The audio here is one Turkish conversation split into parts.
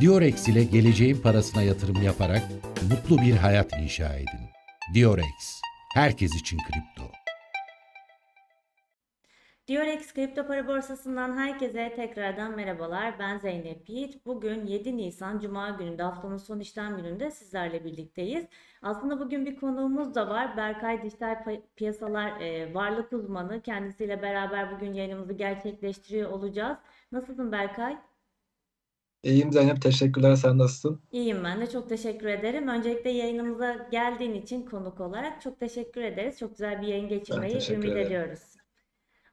Diorex ile geleceğin parasına yatırım yaparak mutlu bir hayat inşa edin. Diorex, herkes için kripto. Diorex Kripto Para Borsası'ndan herkese tekrardan merhabalar. Ben Zeynep Yiğit. Bugün 7 Nisan Cuma gününde haftanın son işlem gününde sizlerle birlikteyiz. Aslında bugün bir konuğumuz da var. Berkay Dijital Piyasalar e, Varlık Uzmanı. Kendisiyle beraber bugün yayınımızı gerçekleştiriyor olacağız. Nasılsın Berkay? İyiyim Zeynep, teşekkürler. Sen nasılsın? İyiyim ben de çok teşekkür ederim. Öncelikle yayınımıza geldiğin için konuk olarak çok teşekkür ederiz. Çok güzel bir yayın geçirmeyi teşekkür ümit ederim. ediyoruz.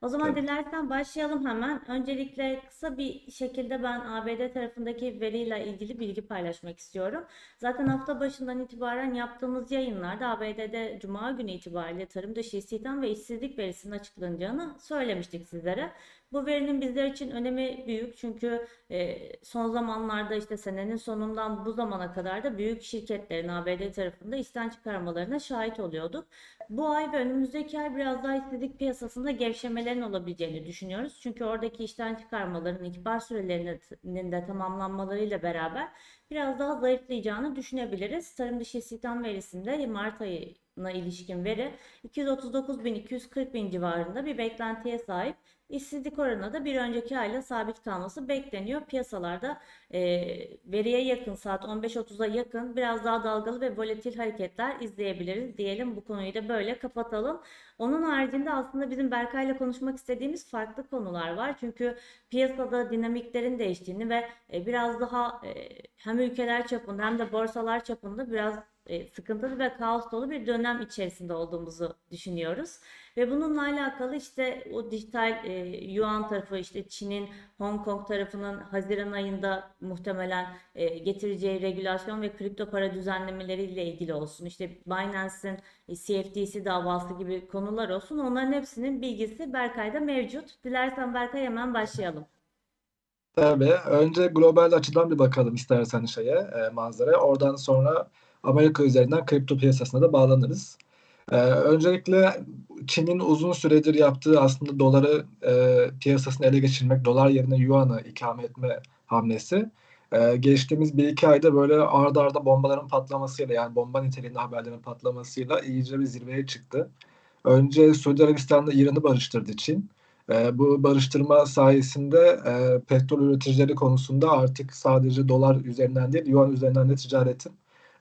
O zaman Tabii. dilersen başlayalım hemen. Öncelikle kısa bir şekilde ben ABD tarafındaki veriyle ilgili bilgi paylaşmak istiyorum. Zaten hafta başından itibaren yaptığımız yayınlarda ABD'de Cuma günü itibariyle tarım dışı istihdam ve işsizlik verisinin açıklanacağını söylemiştik sizlere. Bu verinin bizler için önemi büyük çünkü e, son zamanlarda işte senenin sonundan bu zamana kadar da büyük şirketlerin ABD tarafında işten çıkarmalarına şahit oluyorduk. Bu ay ve önümüzdeki ay biraz daha işsizlik piyasasında gevşemelerin olabileceğini düşünüyoruz. Çünkü oradaki işten çıkarmaların ihbar sürelerinin de tamamlanmalarıyla beraber biraz daha zayıflayacağını düşünebiliriz. Tarım dışı istihdam verisinde Mart ayına ilişkin veri 239 bin 240 bin civarında bir beklentiye sahip. İşsizlik oranı da bir önceki ayla sabit kalması bekleniyor. Piyasalarda e, veriye yakın saat 15.30'a yakın biraz daha dalgalı ve volatil hareketler izleyebiliriz diyelim. Bu konuyu da böyle kapatalım. Onun haricinde aslında bizim Berkay'la konuşmak istediğimiz farklı konular var. Çünkü piyasada dinamiklerin değiştiğini ve e, biraz daha e, hem ülkeler çapında hem de borsalar çapında biraz e, sıkıntılı ve kaos dolu bir dönem içerisinde olduğumuzu düşünüyoruz. Ve bununla alakalı işte o dijital e, yuan tarafı işte Çin'in Hong Kong tarafının Haziran ayında muhtemelen e, getireceği regülasyon ve kripto para düzenlemeleriyle ilgili olsun. İşte Binance'in e, CFTC davası gibi konular olsun. Onların hepsinin bilgisi Berkay'da mevcut. Dilersen Berkay hemen başlayalım. Tabii. Önce global açıdan bir bakalım istersen şeye, e, manzaraya. Oradan sonra Amerika üzerinden kripto piyasasına da bağlanırız. E, öncelikle Çin'in uzun süredir yaptığı aslında doları e, piyasasını ele geçirmek, dolar yerine yuanı ikame etme hamlesi. E, geçtiğimiz bir iki ayda böyle arda arda bombaların patlamasıyla yani bomba niteliğinde haberlerin patlamasıyla iyice bir zirveye çıktı. Önce Suudi Arabistan'da İran'ı barıştırdı Çin. E, bu barıştırma sayesinde e, petrol üreticileri konusunda artık sadece dolar üzerinden değil, yuan üzerinden de ticaretin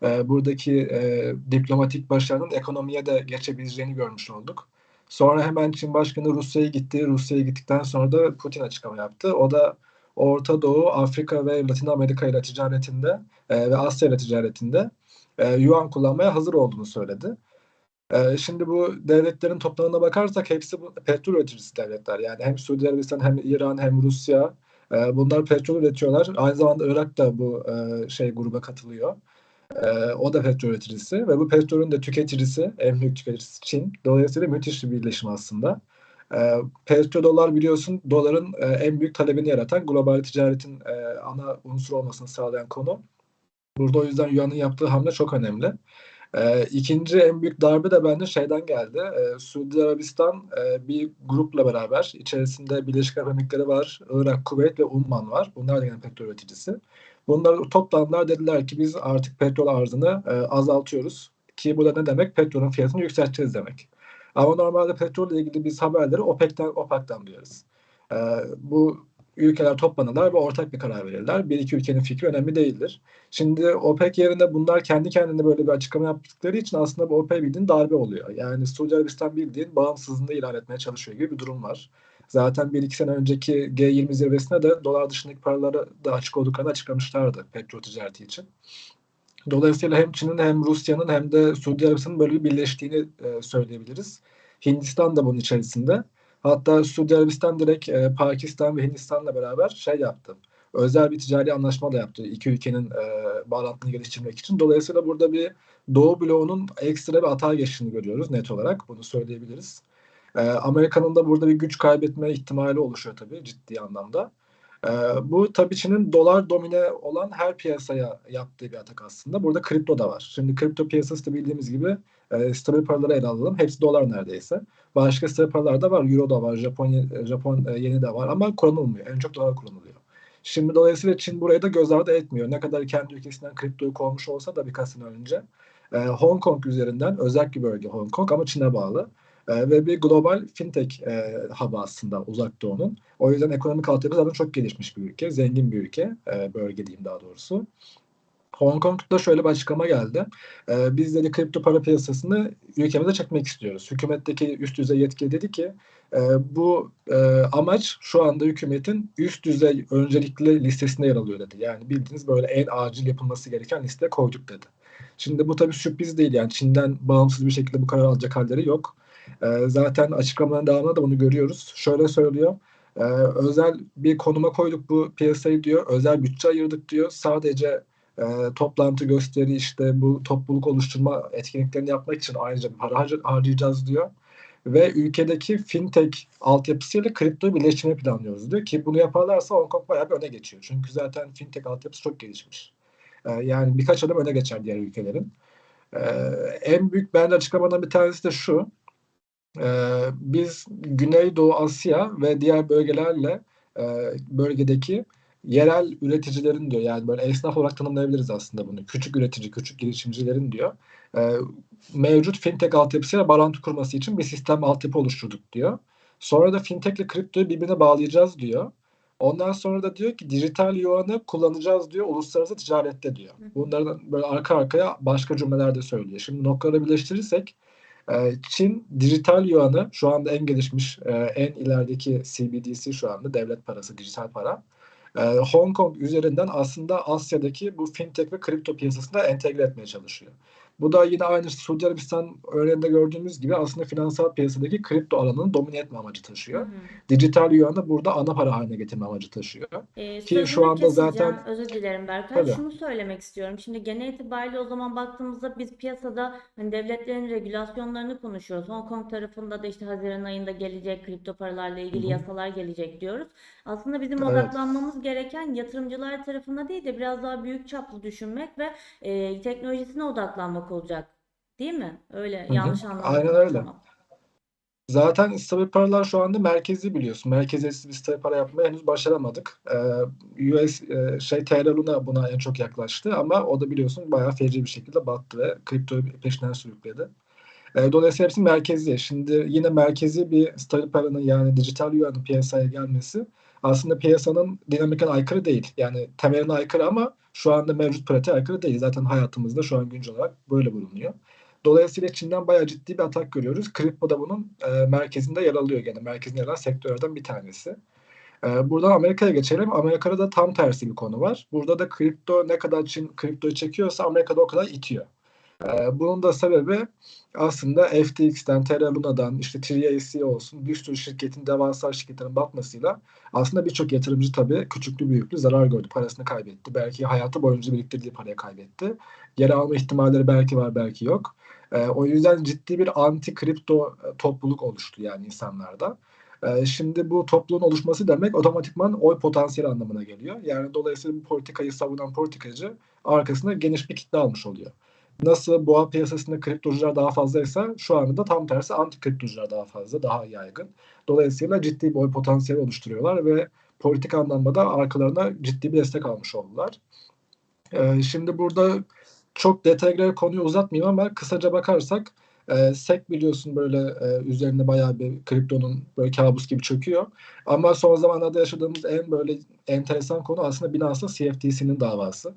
e, buradaki e, diplomatik başarının ekonomiye de geçebileceğini görmüş olduk. Sonra hemen Çin Başkanı Rusya'ya gitti. Rusya'ya gittikten sonra da Putin açıklama yaptı. O da Orta Doğu, Afrika ve Latin Amerika ile ticaretinde e, ve Asya ile ticaretinde e, yuan kullanmaya hazır olduğunu söyledi. Ee, şimdi bu devletlerin toplamına bakarsak hepsi bu petrol üreticisi devletler. Yani hem Suudi Arabistan hem İran hem Rusya e, bunlar petrol üretiyorlar. Aynı zamanda Irak da bu e, şey gruba katılıyor. E, o da petrol üreticisi ve bu petrolün de tüketicisi, en büyük tüketicisi Çin. Dolayısıyla müthiş bir birleşim aslında. E, petrodolar biliyorsun doların e, en büyük talebini yaratan global ticaretin e, ana unsur olmasını sağlayan konu. Burada o yüzden Yuan'ın yaptığı hamle çok önemli. Ee, ikinci en büyük darbe de bence şeyden geldi. Ee, Suudi Arabistan e, bir grupla beraber içerisinde Birleşik Arap Emirlikleri var, Irak, Kuveyt ve Umman var. Bunlar da yine petrol üreticisi. Bunlar toplandılar dediler ki biz artık petrol arzını e, azaltıyoruz. Ki bu da ne demek? Petrolün fiyatını yükselteceğiz demek. Ama normalde petrolle ilgili biz haberleri OPEC'ten, OPEC'ten duyarız. Ee, bu ülkeler toplanırlar ve ortak bir karar verirler. Bir iki ülkenin fikri önemli değildir. Şimdi OPEC yerine bunlar kendi kendine böyle bir açıklama yaptıkları için aslında bu OPEC bildiğin darbe oluyor. Yani Suudi Arabistan bildiğin bağımsızlığını ilan etmeye çalışıyor gibi bir durum var. Zaten bir iki sene önceki G20 zirvesinde de dolar dışındaki paraları da açık olduklarını açıklamışlardı petrol ticareti için. Dolayısıyla hem Çin'in hem Rusya'nın hem de Suudi Arabistan'ın böyle bir birleştiğini e, söyleyebiliriz. Hindistan da bunun içerisinde. Hatta Suudi Arabistan direkt e, Pakistan ve Hindistan'la beraber şey yaptı. Özel bir ticari anlaşma da yaptı iki ülkenin e, bağlantını geliştirmek için. Dolayısıyla burada bir Doğu bloğunun ekstra bir atağa geçtiğini görüyoruz net olarak. Bunu söyleyebiliriz. E, Amerika'nın da burada bir güç kaybetme ihtimali oluşuyor tabii ciddi anlamda. E, bu tabii Çin'in dolar domine olan her piyasaya yaptığı bir atak aslında. Burada kripto da var. Şimdi kripto piyasası da bildiğimiz gibi e, stabil paraları ele alalım. Hepsi dolar neredeyse. Başka stabil paralar da var. Euro da var. Japon, Japon e, yeni de var ama kullanılmıyor. En çok dolar kullanılıyor. Şimdi dolayısıyla Çin burayı da göz ardı etmiyor. Ne kadar kendi ülkesinden kriptoyu kovmuş olsa da birkaç sene önce. E, Hong Kong üzerinden özel bir bölge Hong Kong ama Çin'e bağlı. E, ve bir global fintech e, hub'ı aslında uzak doğunun. O yüzden ekonomik altyapı zaten çok gelişmiş bir ülke. Zengin bir ülke. E, bölge diyeyim daha doğrusu. Hong Kong'da şöyle bir açıklama geldi. E, biz dedi kripto para piyasasını ülkemize çekmek istiyoruz. Hükümetteki üst düzey yetkili dedi ki e, bu e, amaç şu anda hükümetin üst düzey öncelikli listesinde yer alıyor dedi. Yani bildiğiniz böyle en acil yapılması gereken listeye koyduk dedi. Şimdi bu tabii sürpriz değil yani Çin'den bağımsız bir şekilde bu karar alacak halleri yok. E, zaten açıklamaların devamında da bunu görüyoruz. Şöyle söylüyor. E, özel bir konuma koyduk bu piyasayı diyor. Özel bütçe ayırdık diyor. Sadece e, toplantı gösteri işte bu topluluk oluşturma etkinliklerini yapmak için ayrıca para har- harcayacağız diyor. Ve ülkedeki fintech altyapısıyla kriptoyu birleştirmeyi planlıyoruz diyor ki bunu yaparlarsa Hong Kong bayağı bir öne geçiyor. Çünkü zaten fintech altyapısı çok gelişmiş. E, yani birkaç adım öne geçer diğer ülkelerin. E, en büyük bence açıklamadan bir tanesi de şu. E, biz Güneydoğu Asya ve diğer bölgelerle e, bölgedeki yerel üreticilerin diyor yani böyle esnaf olarak tanımlayabiliriz aslında bunu. Küçük üretici, küçük girişimcilerin diyor. E, mevcut fintech altyapısıyla bağlantı kurması için bir sistem altyapı oluşturduk diyor. Sonra da fintech ile kriptoyu birbirine bağlayacağız diyor. Ondan sonra da diyor ki dijital yuanı kullanacağız diyor uluslararası ticarette diyor. Bunlardan böyle arka arkaya başka cümlelerde söylüyor. Şimdi noktaları birleştirirsek Çin dijital yuanı şu anda en gelişmiş, e, en ilerideki CBDC şu anda devlet parası, dijital para. E, Hong Kong üzerinden aslında Asya'daki bu fintech ve kripto piyasasına entegre etmeye çalışıyor. Bu da yine aynı Suudi Arabistan örneğinde gördüğümüz gibi aslında finansal piyasadaki kripto alanını domine etme amacı taşıyor. Hı hı. Dijital yuanı burada ana para haline getirme amacı taşıyor. Ee, Ki şu anda zaten- Özür dilerim Berkay. Tabii. Şunu söylemek istiyorum. Şimdi genel itibariyle o zaman baktığımızda biz piyasada hani devletlerin regülasyonlarını konuşuyoruz. Hong Kong tarafında da işte Haziran ayında gelecek kripto paralarla ilgili Hı hı. yasalar gelecek diyoruz. Aslında bizim Evet. odaklanmamız gereken yatırımcılar tarafına değil de biraz daha büyük çaplı düşünmek ve e, teknolojisine odaklanmak olacak. Değil mi? Öyle hı. yanlış anlamadım. Aynen öyle. Tamam. Zaten stabil paralar şu anda merkezi biliyorsun. Merkeziyetsiz bir stabil para yapmayı henüz başaramadık. Ee, US e, şey TL Luna buna en çok yaklaştı ama o da biliyorsun bayağı feci bir şekilde battı ve kriptoyu peşinden sürükledi. Ee, dolayısıyla hepsi merkezi. Şimdi yine merkezi bir stabil paranın yani dijital yuanın piyasaya gelmesi aslında piyasanın dinamikine aykırı değil. Yani temeline aykırı ama şu anda mevcut pratiğe aykırı değil. Zaten hayatımızda şu an güncel olarak böyle bulunuyor. Dolayısıyla Çin'den bayağı ciddi bir atak görüyoruz. Kripto da bunun e, merkezinde yer alıyor gene. Merkezinde yer alan sektörlerden bir tanesi. E, buradan Amerika'ya geçelim. Amerika'da da tam tersi bir konu var. Burada da kripto ne kadar Çin kriptoyu çekiyorsa Amerika'da o kadar itiyor. E, bunun da sebebi aslında FTX'ten, Terra Luna'dan, işte 3AC olsun bir sürü şirketin, devasa şirketlerin batmasıyla aslında birçok yatırımcı tabii küçüklü büyüklü zarar gördü. Parasını kaybetti. Belki hayatı boyunca biriktirdiği parayı kaybetti. Geri alma ihtimalleri belki var, belki yok. E, o yüzden ciddi bir anti kripto e, topluluk oluştu yani insanlarda. E, şimdi bu topluluğun oluşması demek otomatikman oy potansiyeli anlamına geliyor. Yani dolayısıyla bu politikayı savunan politikacı arkasında geniş bir kitle almış oluyor. Nasıl boğa piyasasında kriptocular daha fazlaysa şu anda da tam tersi anti kriptocular daha fazla, daha yaygın. Dolayısıyla ciddi bir oy potansiyeli oluşturuyorlar ve politik anlamda da arkalarına ciddi bir destek almış oldular. E, şimdi burada çok detaya girer konuyu uzatmayayım ama kısaca bakarsak e, SEC biliyorsun böyle e, üzerine bayağı bir kriptonun böyle kabus gibi çöküyor. Ama son zamanlarda yaşadığımız en böyle enteresan konu aslında Binance'la CFTC'nin davası.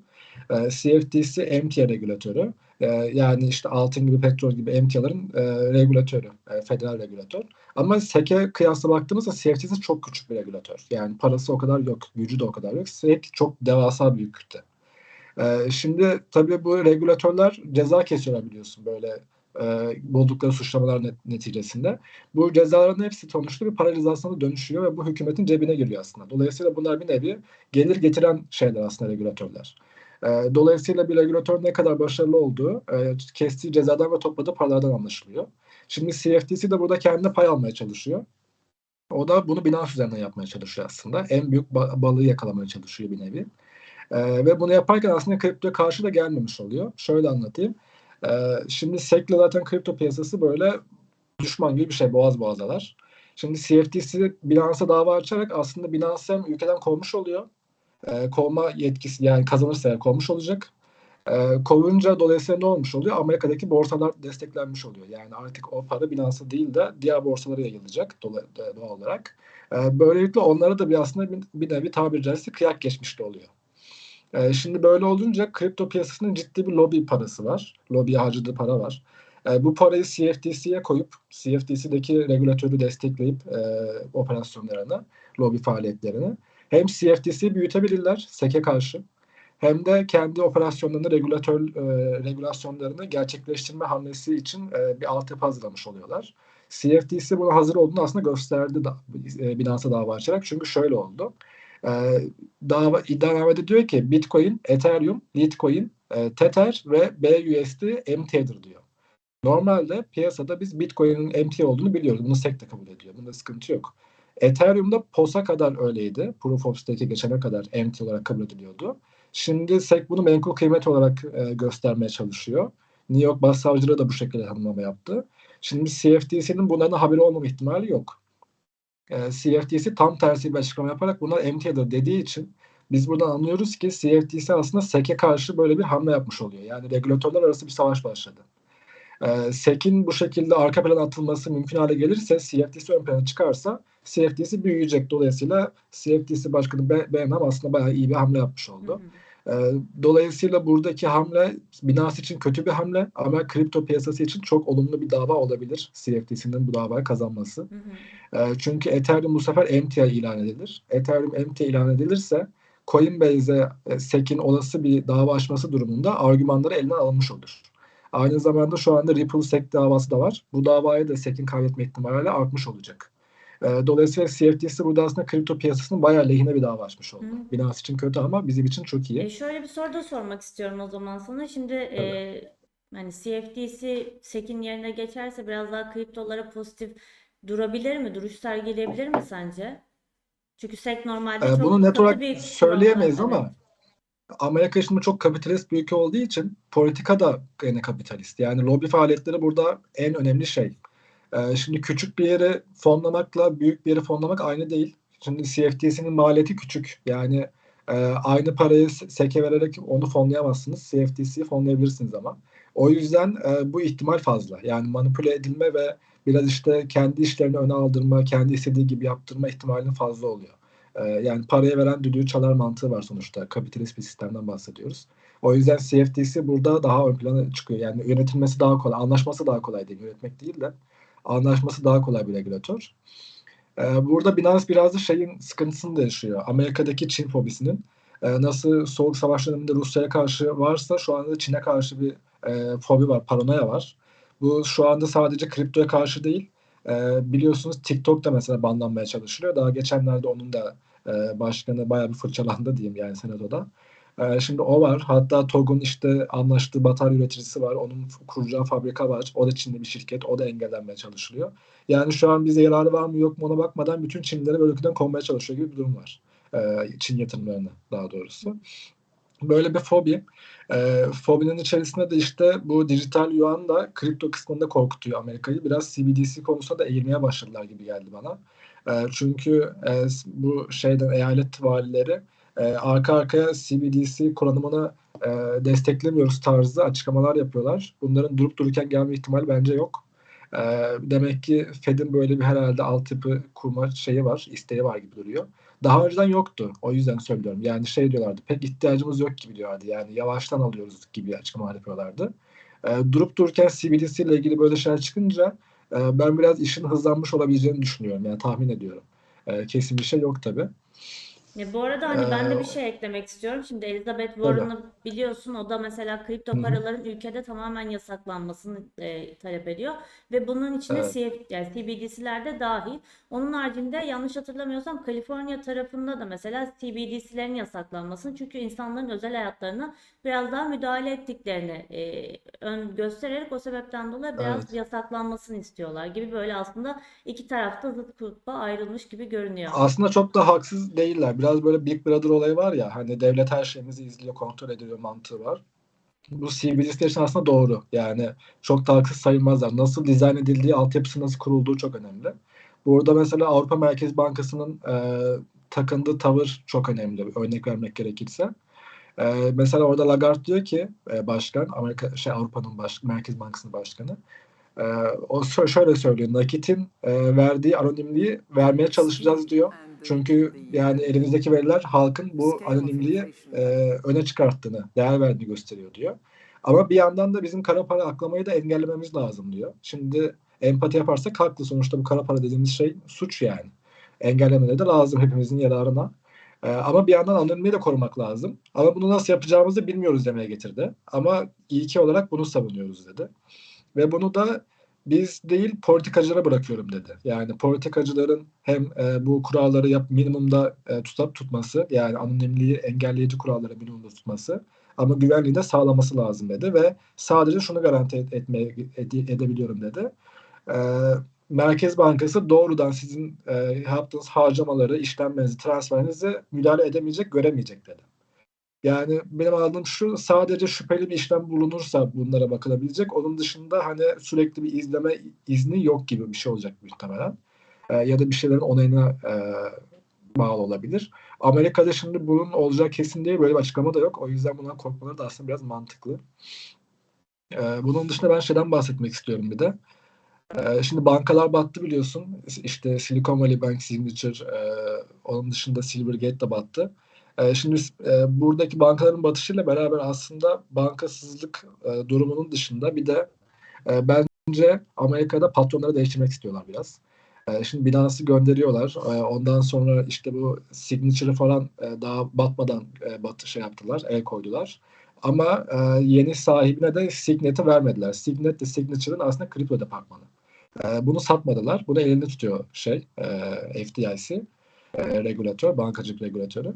E, CFTC emtia regülatörü. E, yani işte altın gibi petrol gibi emtiaların e, regülatörü, e, federal regülatör. Ama SEC'e kıyasla baktığımızda CFTC çok küçük bir regülatör. Yani parası o kadar yok, gücü de o kadar yok. SEC çok devasa büyük kütle. Ee, şimdi tabii bu regülatörler ceza kesiyorlar biliyorsun böyle e, buldukları suçlamalar net, neticesinde. Bu cezaların hepsi sonuçta bir para cezasına dönüşüyor ve bu hükümetin cebine giriyor aslında. Dolayısıyla bunlar bir nevi gelir getiren şeyler aslında regülatörler. E, dolayısıyla bir regülatör ne kadar başarılı olduğu e, kestiği cezadan ve topladığı paralardan anlaşılıyor. Şimdi CFTC de burada kendine pay almaya çalışıyor. O da bunu Binance üzerinden yapmaya çalışıyor aslında. En büyük ba- balığı yakalamaya çalışıyor bir nevi. Ee, ve bunu yaparken aslında kriptoya karşı da gelmemiş oluyor. Şöyle anlatayım. Ee, şimdi SEC'le zaten kripto piyasası böyle düşman gibi bir şey boğaz boğazalar. Şimdi CFTC Binance'a dava açarak aslında Binance hem ülkeden kovmuş oluyor e, kovma yetkisi yani kazanırsa eğer kovmuş olacak. E, kovunca dolayısıyla ne olmuş oluyor? Amerika'daki borsalar desteklenmiş oluyor. Yani artık o para Binance'a değil de diğer borsalara yayılacak doğal olarak. E, böylelikle onlara da bir aslında bir, bir nevi tabiri caizse kıyak geçmiş de oluyor. E, şimdi böyle olunca kripto piyasasının ciddi bir lobi parası var. Lobiye harcadığı para var. E, bu parayı CFTC'ye koyup CFTC'deki regülatörü destekleyip e, operasyonlarını, lobi faaliyetlerini hem CFTC'yi büyütebilirler SEC'e karşı hem de kendi operasyonlarını, regülatör e, regülasyonlarını gerçekleştirme hamlesi için e, bir altyapı hazırlamış oluyorlar. CFTC buna hazır olduğunu aslında gösterdi da, e, Binance'a dava açarak. Çünkü şöyle oldu. E, dava iddianamede diyor ki Bitcoin, Ethereum, Litecoin, e, Tether ve BUSD MT'dir diyor. Normalde piyasada biz Bitcoin'in MT olduğunu biliyoruz. Bunu SEC de kabul ediyor. Bunda sıkıntı yok. Ethereum'da POS'a kadar öyleydi. Proof of Stake'e geçene kadar MT olarak kabul ediliyordu. Şimdi SEC bunu menkul kıymet olarak e, göstermeye çalışıyor. New York Başsavcılığı da bu şekilde tanımlama yaptı. Şimdi CFTC'nin bunların haberi olmama ihtimali yok. E, CFTC tam tersi bir açıklama yaparak bunlar MT'dir dediği için biz buradan anlıyoruz ki CFTC aslında SEC'e karşı böyle bir hamle yapmış oluyor. Yani regülatörler arası bir savaş başladı. E, SEC'in bu şekilde arka plana atılması mümkün hale gelirse, CFTC ön plana çıkarsa CFTC büyüyecek. Dolayısıyla CFTC Başkanı Be- Benham aslında bayağı iyi bir hamle yapmış oldu. Hı hı. Ee, Dolayısıyla buradaki hamle Binance için kötü bir hamle ama kripto piyasası için çok olumlu bir dava olabilir CFTC'nin bu davayı kazanması. Hı hı. Ee, Çünkü Ethereum bu sefer MTA ilan edilir. Ethereum MTA ilan edilirse Coinbase'e SEC'in olası bir dava açması durumunda argümanları elinden alınmış olur. Aynı zamanda şu anda Ripple SEC davası da var. Bu davayı da SEC'in kaybetme ihtimali artmış olacak. Ee, Dolayısıyla CFTC burada aslında kripto piyasasının bayağı lehine bir dava açmış oldu. Hı. Binance için kötü ama bizim için çok iyi. E, şöyle bir soru da sormak istiyorum o zaman sana. Şimdi e, hani CFTC SEC'in yerine geçerse biraz daha kriptolara pozitif durabilir mi? Duruş sergileyebilir mi sence? Çünkü SEC normalde Ee, çok bunu net olarak bir söyleyemeyiz ama Amerika şimdi çok kapitalist bir ülke olduğu için politika da gene kapitalist. Yani lobi faaliyetleri burada en önemli şey. Ee, şimdi küçük bir yeri fonlamakla büyük bir yeri fonlamak aynı değil. Şimdi CFTC'nin maliyeti küçük. Yani e, aynı parayı SEC'e vererek onu fonlayamazsınız. CFTC'yi fonlayabilirsiniz ama. O yüzden e, bu ihtimal fazla. Yani manipüle edilme ve biraz işte kendi işlerini öne aldırma, kendi istediği gibi yaptırma ihtimalinin fazla oluyor. Ee, yani paraya veren düdüğü çalar mantığı var sonuçta. Kapitalist bir sistemden bahsediyoruz. O yüzden CFTC burada daha ön plana çıkıyor. Yani yönetilmesi daha kolay, anlaşması daha kolay değil. Yönetmek değil de anlaşması daha kolay bir regülatör. Ee, burada Binance biraz da şeyin sıkıntısını da yaşıyor. Amerika'daki Çin fobisinin. Ee, nasıl Soğuk Savaş döneminde Rusya'ya karşı varsa şu anda Çin'e karşı bir e, fobi var, paranoya var. Bu şu anda sadece kriptoya karşı değil. Ee, biliyorsunuz TikTok da mesela banlanmaya çalışılıyor. Daha geçenlerde onun da e, başkanı bayağı bir fırçalandı diyeyim yani senatoda. Ee, şimdi o var. Hatta TOG'un işte anlaştığı batarya üreticisi var. Onun kuracağı fabrika var. O da Çinli bir şirket. O da engellenmeye çalışılıyor. Yani şu an bize yararı var mı yok mu ona bakmadan bütün Çinlileri böyle ülkeden kovmaya çalışıyor gibi bir durum var. Ee, Çin yatırımlarını daha doğrusu. Böyle bir fobi. Ee, fobinin içerisinde de işte bu dijital yuan da kripto kısmında korkutuyor Amerika'yı. Biraz CBDC konusunda da eğilmeye başladılar gibi geldi bana. Ee, çünkü e, bu şeyden eyalet valileri e, arka arkaya CBDC kullanımını e, desteklemiyoruz tarzı açıklamalar yapıyorlar. Bunların durup dururken gelme ihtimali bence yok. E, demek ki Fed'in böyle bir herhalde altyapı kurma şeyi var, isteği var gibi duruyor. Daha önceden yoktu. O yüzden söylüyorum. Yani şey diyorlardı. Pek ihtiyacımız yok gibi diyorlardı. Yani yavaştan alıyoruz gibi açıklamalar yapıyorlardı. E, durup dururken CBDC ile ilgili böyle şeyler çıkınca e, ben biraz işin hızlanmış olabileceğini düşünüyorum. Yani tahmin ediyorum. E, kesin bir şey yok tabii. Ya bu arada hani ben de Ee, bir şey eklemek istiyorum. Şimdi Elizabeth. Warren'ı biliyorsun. O da mesela kripto paraların ülkede tamamen yasaklanmasını e, talep ediyor. Ve bunun içine Evet. CF, yani CBDC'ler de dahil. Onun haricinde yanlış hatırlamıyorsam Kaliforniya tarafında da mesela CBDC'lerin yasaklanmasını çünkü insanların özel hayatlarına biraz daha müdahale ettiklerini e, ön göstererek o sebepten dolayı biraz Evet. yasaklanmasını istiyorlar gibi böyle aslında iki tarafta zıt kutba ayrılmış gibi görünüyor. Aslında çok da haksız değiller. Biraz böyle Big Brother olayı var ya hani devlet her şeyimizi izliyor, kontrol ediyor mantığı var. Bu CBDC'ler için aslında doğru. Yani çok da haksız sayılmazlar. Nasıl dizayn edildiği, altyapısı nasıl kurulduğu çok önemli. Burada mesela Avrupa Merkez Bankası'nın e, takındığı tavır çok önemli. Örnek vermek gerekirse. Ee, mesela orada Lagarde diyor ki e, başkan, Amerika şey Avrupa'nın baş, Merkez Bankası'nın başkanı. e, o şö- şöyle söylüyor. Nakitin e, verdiği anonimliği vermeye çalışacağız diyor. Çünkü yani elimizdeki veriler halkın bu anonimliği e, öne çıkarttığını, değer verdiğini gösteriyor diyor. Ama bir yandan da bizim kara para aklamayı da engellememiz lazım diyor. Şimdi empati yaparsak haklı. Sonuçta bu kara para dediğimiz şey suç yani. Engellemeleri de lazım hepimizin yararına. Ee, ama bir yandan anonimliği de korumak lazım. Ama bunu nasıl yapacağımızı bilmiyoruz demeye getirdi. Ama ilki olarak bunu savunuyoruz dedi. Ve bunu da biz değil politikacılara bırakıyorum dedi. Yani politikacıların hem e, bu kuralları yap minimumda e, tutup tutması yani anonimliği engelleyici kuralları minimumda tutması ama güvenliği de sağlaması lazım dedi ve sadece şunu garanti et, etmeye ede- edebiliyorum dedi. E, Merkez Bankası doğrudan sizin e, yaptığınız harcamaları, işlemlerinizi, transferinizi müdahale edemeyecek, göremeyecek dedi. Yani benim anladığım şu sadece şüpheli bir işlem bulunursa bunlara bakılabilecek. Onun dışında hani sürekli bir izleme izni yok gibi bir şey olacak muhtemelen. E, ya da bir şeylerin onayına e, bağlı olabilir. Amerika'da şimdi bunun olacağı kesin değil. Böyle bir açıklama da yok. O yüzden bundan korkmaları da aslında biraz mantıklı. E, bunun dışında ben şeyden bahsetmek istiyorum bir de. E, şimdi bankalar battı biliyorsun. İşte Silicon Valley Bank, Signature, e, onun dışında Silvergate de battı. E, şimdi e, buradaki bankaların batışıyla beraber aslında bankasızlık e, durumunun dışında bir de e, bence Amerika'da patronları değiştirmek istiyorlar biraz. Şimdi Binance'ı gönderiyorlar. Ondan sonra işte bu Signature'ı falan daha batmadan e, şey yaptılar, el koydular. Ama yeni sahibine de Signet'i vermediler. Signet de Signature'ın aslında kripto departmanı. Bunu satmadılar. Bunu elinde tutuyor şey FDIC e, regülatör, bankacılık regülatörü.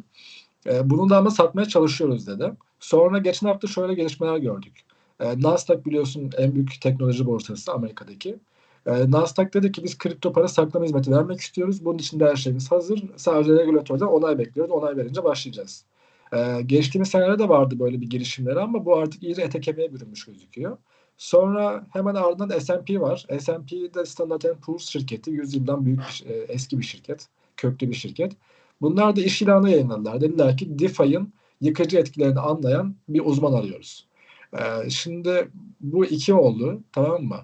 E, bunu da ama satmaya çalışıyoruz dedi. Sonra geçen hafta şöyle gelişmeler gördük. E, Nasdaq biliyorsun en büyük teknoloji borsası Amerika'daki. E, Nasdaq dedi ki biz kripto para saklama hizmeti vermek istiyoruz. Bunun için de her şeyimiz hazır. Sadece regülatörden onay bekliyoruz. Onay verince başlayacağız. E, geçtiğimiz senelerde de vardı böyle bir girişimleri ama bu artık iyice ete kemiğe bürünmüş gözüküyor. Sonra hemen ardından S&P var. S&P de Standard Poor's şirketi. 100 yıldan büyük bir, e, eski bir şirket. Köklü bir şirket. Bunlar da iş ilanı yayınladılar. Dediler ki DeFi'nin yıkıcı etkilerini anlayan bir uzman arıyoruz. Ee, şimdi bu iki oldu tamam mı?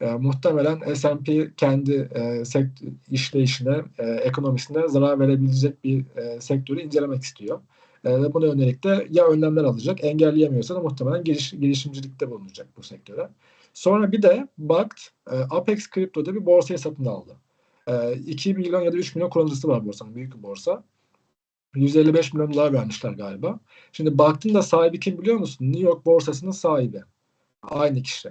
Ee, muhtemelen S&P kendi e, sekt- işleyişine, e, ekonomisine zarar verebilecek bir e, sektörü incelemek istiyor. E, buna yönelik de ya önlemler alacak, engelleyemiyorsa da muhtemelen geliş, girişimcilikte bulunacak bu sektöre. Sonra bir de BACT, e, Apex Crypto'da bir borsayı satın aldı. E, 2 milyon ya da 3 milyon kullanıcısı var borsanın, büyük bir borsa. 155 milyon dolar vermişler galiba. Şimdi baktın da sahibi kim biliyor musun? New York borsasının sahibi. Aynı kişi.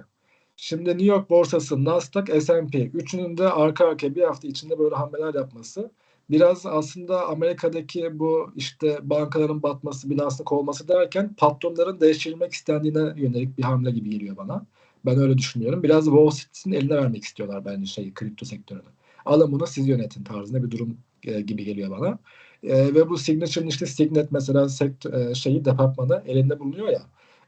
Şimdi New York borsası, Nasdaq, S&P üçünün de arka arkaya bir hafta içinde böyle hamleler yapması biraz aslında Amerika'daki bu işte bankaların batması, binasının olması derken patronların değiştirilmek istendiğine yönelik bir hamle gibi geliyor bana. Ben öyle düşünüyorum. Biraz Wall Street'in eline vermek istiyorlar bence şeyi, kripto sektörünü. Alın siz yönetin tarzında bir durum e, gibi geliyor bana. E, ve bu Signature'ın işte Signet mesela sekt, e, şeyi departmanı elinde bulunuyor ya.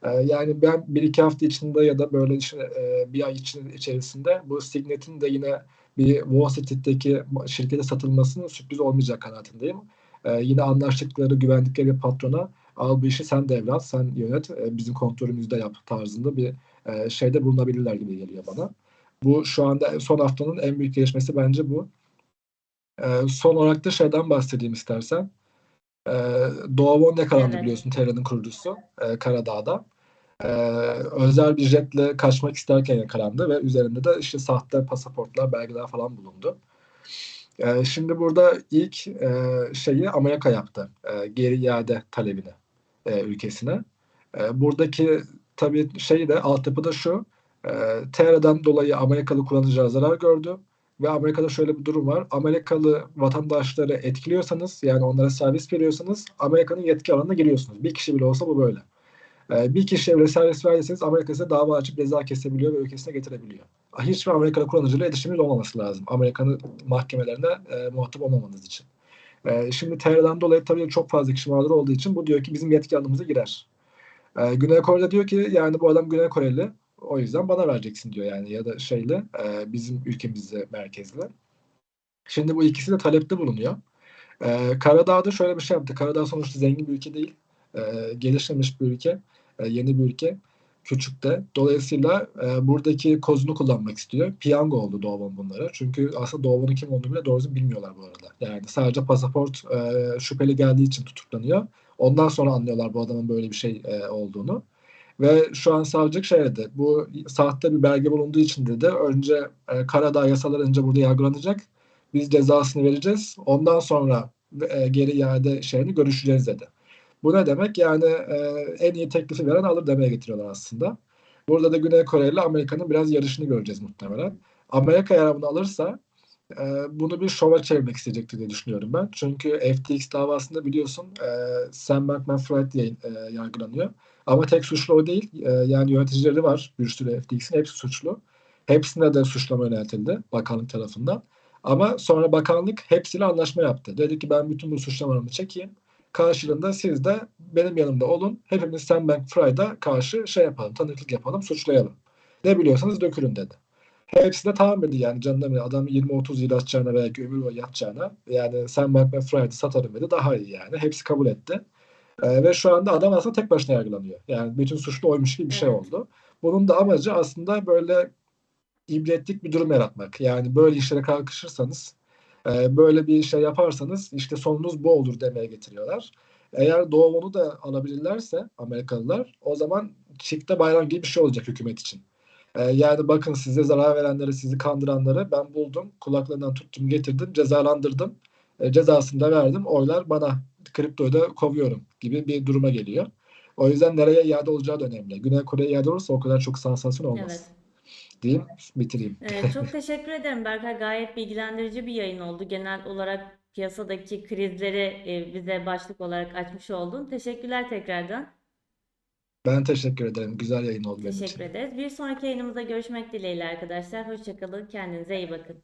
E, yani ben bir iki hafta içinde ya da böyle işte, e, bir ay için, içerisinde bu Signet'in de yine bir Wall Street'teki şirkete satılmasının sürpriz olmayacak kanaatindeyim. E, yine anlaştıkları, güvendikleri bir patrona al bu işi sen devret, sen yönet, e, bizim kontrolümüzde yap tarzında bir e, şeyde bulunabilirler gibi geliyor bana. Bu şu anda son haftanın en büyük gelişmesi bence bu. Ee, son olarak da şeyden bahsedeyim istersen. Ee, Doğu Von yakalandı Evet. biliyorsun Terra'nın kurucusu e, Karadağ'da. Ee, özel bir jetle kaçmak isterken yakalandı ve üzerinde de işte sahte pasaportlar, belgeler falan bulundu. Ee, şimdi burada ilk e, şeyi Amerika yaptı. E, geri iade talebini e, ülkesine. E, buradaki tabii şey de altyapı da şu. E, Terra'dan dolayı Amerikalı kullanıcılar zarar gördü. Ve Amerika'da şöyle bir durum var. Amerikalı vatandaşları etkiliyorsanız yani onlara servis veriyorsanız Amerika'nın yetki alanına giriyorsunuz. Bir kişi bile olsa bu böyle. Ee, bir kişiye bile servis verirseniz Amerika size dava açıp ceza kesebiliyor ve ülkesine getirebiliyor. Hiçbir Amerikalı kullanıcıyla iletişiminiz olmaması lazım. Amerika'nın mahkemelerine e, muhatap olmamanız için. E, şimdi Terörden dolayı tabii çok fazla kişi mağdur olduğu için bu diyor ki bizim yetki alanımıza girer. E, Güney Kore'de diyor ki yani bu adam Güney Koreli o yüzden bana vereceksin diyor yani ya da şeyle e, bizim ülkemizde merkezli. Şimdi bu ikisi de talepte bulunuyor. Ee, Karadağ'da şöyle bir şey yaptı. Karadağ sonuçta zengin bir ülke değil. Ee, gelişmemiş bir ülke. Ee, yeni bir ülke. Küçük de. Dolayısıyla e, buradaki kozunu kullanmak istiyor. Piyango oldu Doğuban bunlara. Çünkü aslında Doğuban'ın kim olduğunu bile doğru düzgün bilmiyorlar bu arada. Yani sadece pasaport e, şüpheli geldiği için tutuklanıyor. Ondan sonra anlıyorlar bu adamın böyle bir şey e, olduğunu. Ve şu an savcılık şey dedi. Bu sahte bir belge bulunduğu için dedi. Önce e, Karadağ yasalarınca burada yargılanacak. Biz cezasını vereceğiz. Ondan sonra e, geri iade şeyini görüşeceğiz dedi. Bu ne demek? Yani e, en iyi teklifi veren alır demeye getiriyorlar aslında. Burada da Güney Kore ile Amerika'nın biraz yarışını göreceğiz muhtemelen. Amerika eğer bunu alırsa e, bunu bir şova çevirmek isteyecektir diye düşünüyorum ben. Çünkü FTX davasında biliyorsun e, Sam Bankman-Fried diye e, yargılanıyor. Ama tek suçlu o değil. E, yani yöneticileri var bir sürü FTX'in. Hepsi suçlu. Hepsine de suçlama yöneltildi bakanlık tarafından. Ama sonra bakanlık hepsiyle anlaşma yaptı. Dedi ki ben bütün bu suçlamalarımı çekeyim. Karşılığında siz de benim yanımda olun. Hepimiz Sam Bankman-Fried'a karşı şey yapalım, tanıklık yapalım, suçlayalım. Ne biliyorsanız dökülün dedi. Hepsi de tamam dedi yani canına bile adam 20-30 yıl yatacağına belki ömür boyu yatacağına yani Sam Bankman-Fried'i satarım dedi daha iyi yani. Hepsi kabul etti. Ee, ve şu anda adam aslında tek başına yargılanıyor. Yani bütün suçlu oymuş gibi bir şey oldu. Bunun da amacı aslında böyle ibretlik bir durum yaratmak. Yani böyle işlere kalkışırsanız, e, böyle bir şey yaparsanız işte sonunuz bu olur demeye getiriyorlar. Eğer Doğu onu da alabilirlerse Amerikalılar o zaman çifte bayram gibi bir şey olacak hükümet için. E, yani bakın size zarar verenleri, sizi kandıranları ben buldum, kulaklarından tuttum, getirdim, cezalandırdım. E, cezasını da verdim. Oylar bana, kriptoyu da kovuyorum gibi bir duruma geliyor. O yüzden nereye iade olacağı da önemli. Güney Kore'ye iade olursa o kadar çok sansasyon olmaz. Evet. Diyeyim, bitireyim. Evet, çok teşekkür ederim Berkay. Gayet bilgilendirici bir yayın oldu. Genel olarak piyasadaki krizleri e, bize başlık olarak açmış oldun. Teşekkürler tekrardan. Ben teşekkür ederim. Güzel yayın oldu benim için. Teşekkür ederiz. Bir sonraki yayınımızda görüşmek dileğiyle arkadaşlar. Hoşçakalın. Kendinize iyi bakın.